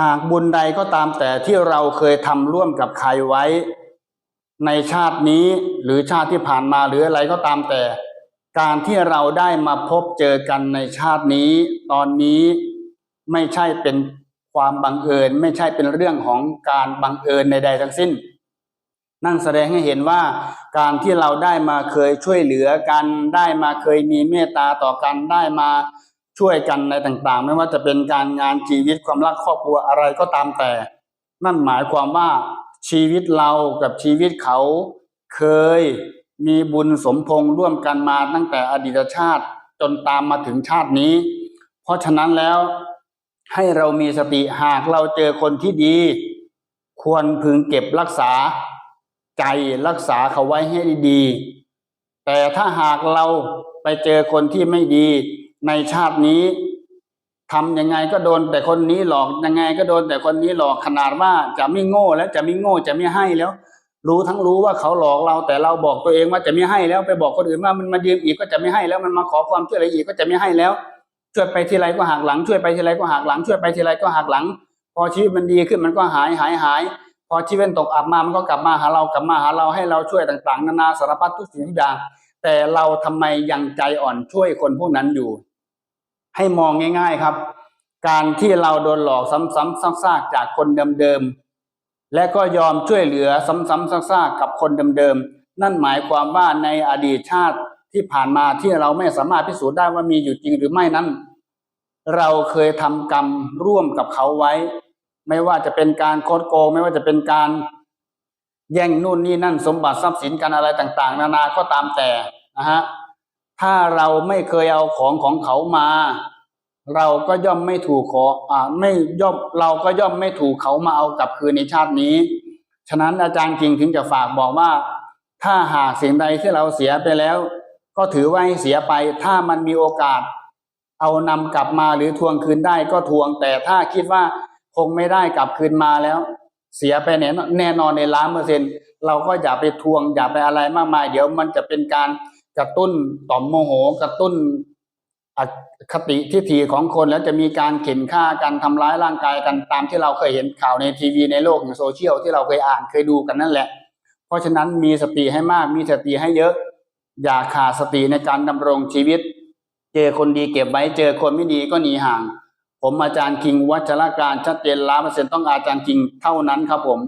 หากบุญใดก็ตามแต่ที่เราเคยทำร่วมกับใครไว้ ในชาตินี้หรือชาติที่ผ่านมาหรืออะไรก็ตามแต่ การที่เราได้มาพบเจอกันในชาตินี้ ตอนนี้ไม่ใช่เป็นความบังเอิญ ไม่ใช่เป็นเรื่องของการบังเอิญใดๆทั้งสิ้น นั่นแสดงให้เห็นว่าการที่เราได้มาเคยช่วยเหลือกันได้มาเคยมีเมตตาต่อกันได้มา ช่วยกันในต่างๆ ไม่ว่าจะเป็นการงานชีวิตความรักครอบครัวอะไรก็ตามแต่ นั่นหมายความว่าชีวิตเรากับชีวิตเขาเคยมีบุญสมพงษ์ร่วมกันมาตั้งแต่อดีตชาติจนตามมาถึงชาตินี้ เพราะฉะนั้นแล้วให้เรามีสติหากเราเจอคนที่ดี ควรพึงเก็บรักษาใจรักษาเขาไว้ให้ดีๆแต่ถ้าหากเราไปเจอคนที่ไม่ดี ในชาตินี้ทำยังไงก็โดนแต่คนนี้หลอกยังไงก็โดนแต่คนนี้หลอกขนาดว่าจะไม่โง่แล้วจะไม่โง่จะไม่ให้แล้ว รู้ทั้งรู้ว่าเขาหลอกเราแต่เราบอกตัวเองว่าจะไม่ให้แล้วไปบอกคนอื่นว่ามันมายืมอีกก็จะไม่ให้แล้วมันมาขอความช่วยเหลืออีกก็จะไม่ให้แล้วช่วยไปทีไรก็หักหลังช่วยไปทีไรก็หักหลังช่วยไปทีไรก็หักหลัง พอชีวิตมันดีขึ้นมันก็หายหายหายพอชีวิตตกอับมามันก็กลับมาหาเรากลับมาหาเราให้เราช่วยต่าง ๆ นานาสารพัดทุกสิ่งทุกอย่างแต่เราทำไมยังใจอ่อนช่วยคนพวกนั้นอยู่ ให้มองง่าย ๆครับ การที่เราโดนหลอกซ้ำๆซากๆจากคนเดิมๆและก็ยอมช่วยเหลือซ้ำๆซากๆกับคนเดิมๆนั่นหมายความว่าในอดีตชาติที่ผ่านมาที่เราไม่สามารถพิสูจน์ได้ว่ามีอยู่จริงหรือไม่นั้น เราเคยทำกรรมร่วมกับเขาไว้ ไม่ว่าจะเป็นการโคดโกง ไม่ว่าจะเป็นการแย่งนู่นนี่นั่นสมบัติทรัพย์สินกันอะไรต่าง ๆ นานาก็ตามแต่นะฮะ ถ้าเราไม่เคยเอาของของเขามา เราก็ย่อมไม่ถูกขออ่าไม่ย่อมเราก็ย่อมไม่ถูกเขามาเอากลับคืนในชาตินี้ ฉะนั้นอาจารย์จริงถึงจะฝากบอกว่า ถ้าหากสิ่งใดที่เราเสียไปแล้ว ก็ถือว่าให้เสียไป ถ้ามันมีโอกาส เอานำกลับมาหรือทวงคืนได้ก็ทวง แต่ถ้าคิดว่าคงไม่ได้กลับคืนมาแล้ว เสียไปแน่นอนแน่นอนในล้านเปอร์เซ็นต์เราก็อย่าไปทวงอย่าไปอะไรมากมาย เดี๋ยวมันจะเป็นการ กระตุ้นต่อมโมโห กระตุ้นอคติทิฏฐิของคนแล้วจะมีการเข็นฆ่ากันทำร้ายร่างกายกันตามที่เราเคยเห็นข่าวในทีวีในโลกในโซเชียลที่เราเคยอ่านเคยดูกันนั่นแหละ เพราะฉะนั้นมีสติให้มากมีสติให้เยอะ อย่าขาดสติในการดำรงชีวิต เจอคนดีเก็บไว้เจอคนไม่ดีก็หนีห่าง ผมอาจารย์คิงวัชรการชัดเจนล้านเปอร์เซ็นต์ต้องอาจารย์คิงเท่านั้นครับผม